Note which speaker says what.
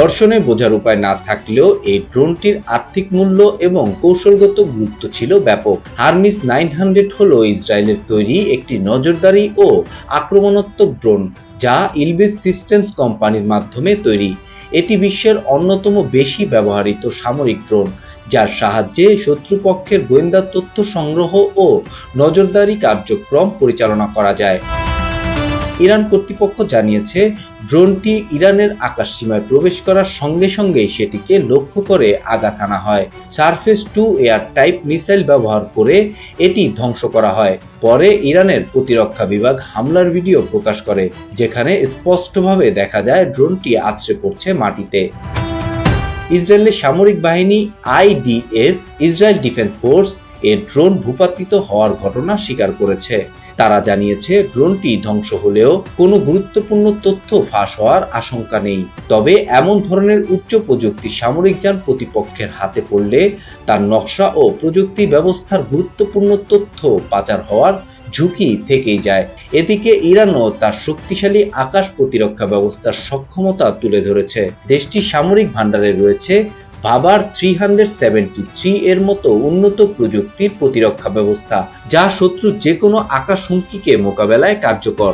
Speaker 1: দর্শনে বোঝার উপায় না থাকলেও এই ড্রোনটির আর্থিক মূল্য এবং কৌশলগত গুরুত্ব ছিল ব্যাপক। হারমিস নাইন হান্ড্রেড হল ইসরায়েলের তৈরি একটি নজরদারি ও আক্রমণাত্মক ড্রোন, যা ইলবিস সিস্টেমস কোম্পানির মাধ্যমে তৈরি। এটি বিশ্বের অন্যতম বেশি ব্যবহৃত সামরিক ড্রোন, যার সাহায্যে শত্রুপক্ষের গোয়েন্দা তথ্য সংগ্রহ ও নজরদারি কার্যক্রম পরিচালনা করা যায়। ইরান কর্তৃপক্ষ জানিয়েছে, ড্রোনটি ইরানের আকাশসীমায় প্রবেশ করার সঙ্গে সঙ্গেই সেটিকে লক্ষ্য করে আঘাত আনা হয়। Surface to air type missile ব্যবহার করে এটি ধ্বংস করা হয়। পরে ইরানের প্রতিরক্ষা বিভাগ হামলার ভিডিও প্রকাশ করে, যেখানে স্পষ্টভাবে দেখা যায় ড্রোনটি আছড়ে পড়ছে মাটিতে। ইসরায়েলের সামরিক বাহিনী আইডিএফ, ইসরায়েল ডিফেন্স ফোর্স এর ড্রোন ভূপাতিত হওয়ার ঘটনা স্বীকার করেছে। তারা জানিয়েছে, ড্রোনটি ধ্বংস হলেও কোনো গুরুত্বপূর্ণ তথ্য ফাঁস হওয়ার আশঙ্কা নেই। তবে এমন ধরনের উচ্চ প্রযুক্তি সামরিক যান প্রতিপক্ষের হাতে পড়লে তার নকশা ও প্রযুক্তি ব্যবস্থার গুরুত্বপূর্ণ তথ্য পাচার হওয়ার ঝুঁকি থেকেই যায়। এদিকে ইরানও তার শক্তিশালী আকাশ প্রতিরক্ষা ব্যবস্থার সক্ষমতা তুলে ধরেছে। দেশটি সামরিক ভাণ্ডারে রয়েছে বাবার থ্রি হান্ড্রেড সেভেন্টি থ্রি এর মতো উন্নত প্রযুক্তির প্রতিরক্ষা ব্যবস্থা, যা শত্রু যে কোনো আকাশ হুমকিকে মোকাবেলায় কার্যকর।